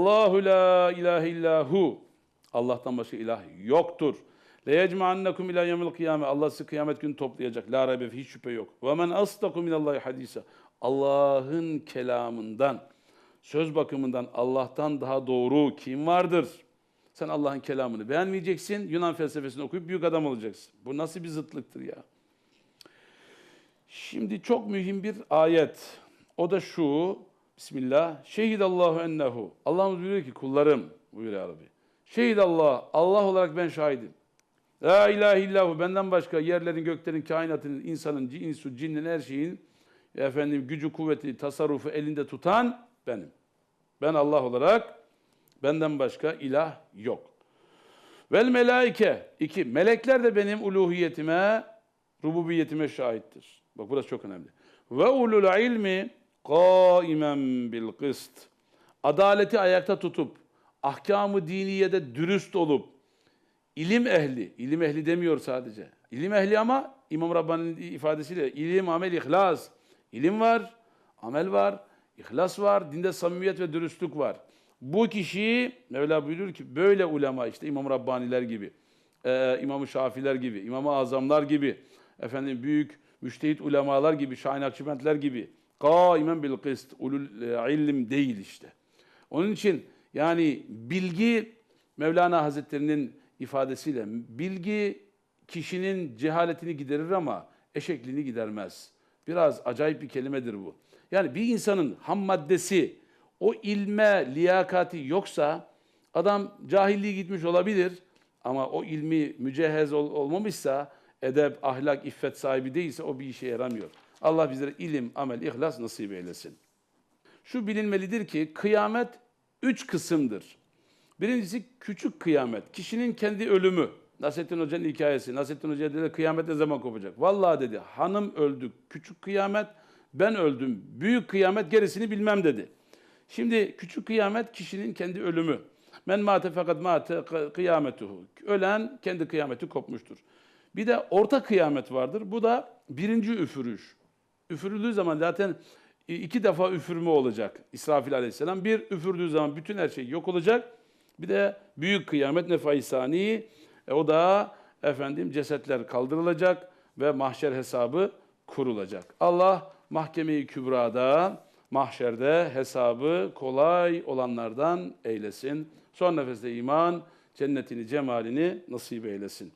Allahu la ilahe illahu. Allah'tan başka ilah yoktur. Le yecma'annakum ila yevmil kıyame. Allah sizi kıyamet günü toplayacak. La raybe hiç şüphe yok. Ve men asdaku minallahi hadisa. Allah'ın kelamından, söz bakımından Allah'tan daha doğru kim vardır? Sen Allah'ın kelamını beğenmeyeceksin. Yunan felsefesini okuyup büyük adam olacaksın. Bu nasıl bir zıtlıktır ya? Şimdi çok mühim bir ayet. O da şu. Bismillah. Şehidallahu ennehu. Allah'ımız buyuruyor ki kullarım buyuruyor Rabbi. Şehidallah. Allah olarak ben şahidim. La ilahe illahu. Benden başka yerlerin, göklerin, kainatın, insanın, insu, cinnin, her şeyin efendim gücü, kuvveti, tasarrufu elinde tutan benim. Ben Allah olarak benden başka ilah yok. Vel melaike. iki Melekler de benim uluhiyetime, rububiyetime şahittir. Bak burası çok önemli. Ve ulul ilmi kaimen bil. Adaleti ayakta tutup, ahkamı diniyede dürüst olup, ilim ehli, ilim ehli demiyor sadece. İlim ehli ama İmam Rabbani'nin ifadesiyle ilim, amel, ihlas. İlim var, amel var, ihlas var, dinde samimiyet ve dürüstlük var. Bu kişi Mevla buyurur ki böyle ulema işte İmam Rabbaniler gibi, e, İmam-ı Şafiler gibi, İmam-ı Azamlar gibi, efendim büyük müştehit ulemalar gibi, Şahin Akşibentler gibi kaimen bil kıst, ulul e, ilm değil işte. Onun için yani bilgi Mevlana Hazretleri'nin ifadesiyle bilgi kişinin cehaletini giderir ama eşekliğini gidermez. Biraz acayip bir kelimedir bu. Yani bir insanın ham maddesi o ilme liyakati yoksa adam cahilliği gitmiş olabilir ama o ilmi mücehhez ol- olmamışsa edep, ahlak, iffet sahibi değilse o bir işe yaramıyor. Allah bizlere ilim, amel, ihlas nasip eylesin. Şu bilinmelidir ki kıyamet üç kısımdır. Birincisi küçük kıyamet. Kişinin kendi ölümü. Nasrettin Hoca'nın hikayesi. Nasrettin Hoca dedi kıyamet ne zaman kopacak? Vallahi dedi hanım öldü küçük kıyamet, ben öldüm büyük kıyamet gerisini bilmem dedi. Şimdi küçük kıyamet kişinin kendi ölümü. Men mate fakat mate kıyametuhu. Ölen kendi kıyameti kopmuştur. Bir de orta kıyamet vardır. Bu da birinci üfürüş. Üfürüldüğü zaman zaten iki defa üfürme olacak İsrafil aleyhisselam. Bir üfürdüğü zaman bütün her şey yok olacak. Bir de büyük kıyamet nefai sani. E, o da efendim cesetler kaldırılacak ve mahşer hesabı kurulacak. Allah mahkemeyi kübrada, mahşerde hesabı kolay olanlardan eylesin. Son nefeste iman, cennetini, cemalini nasip eylesin.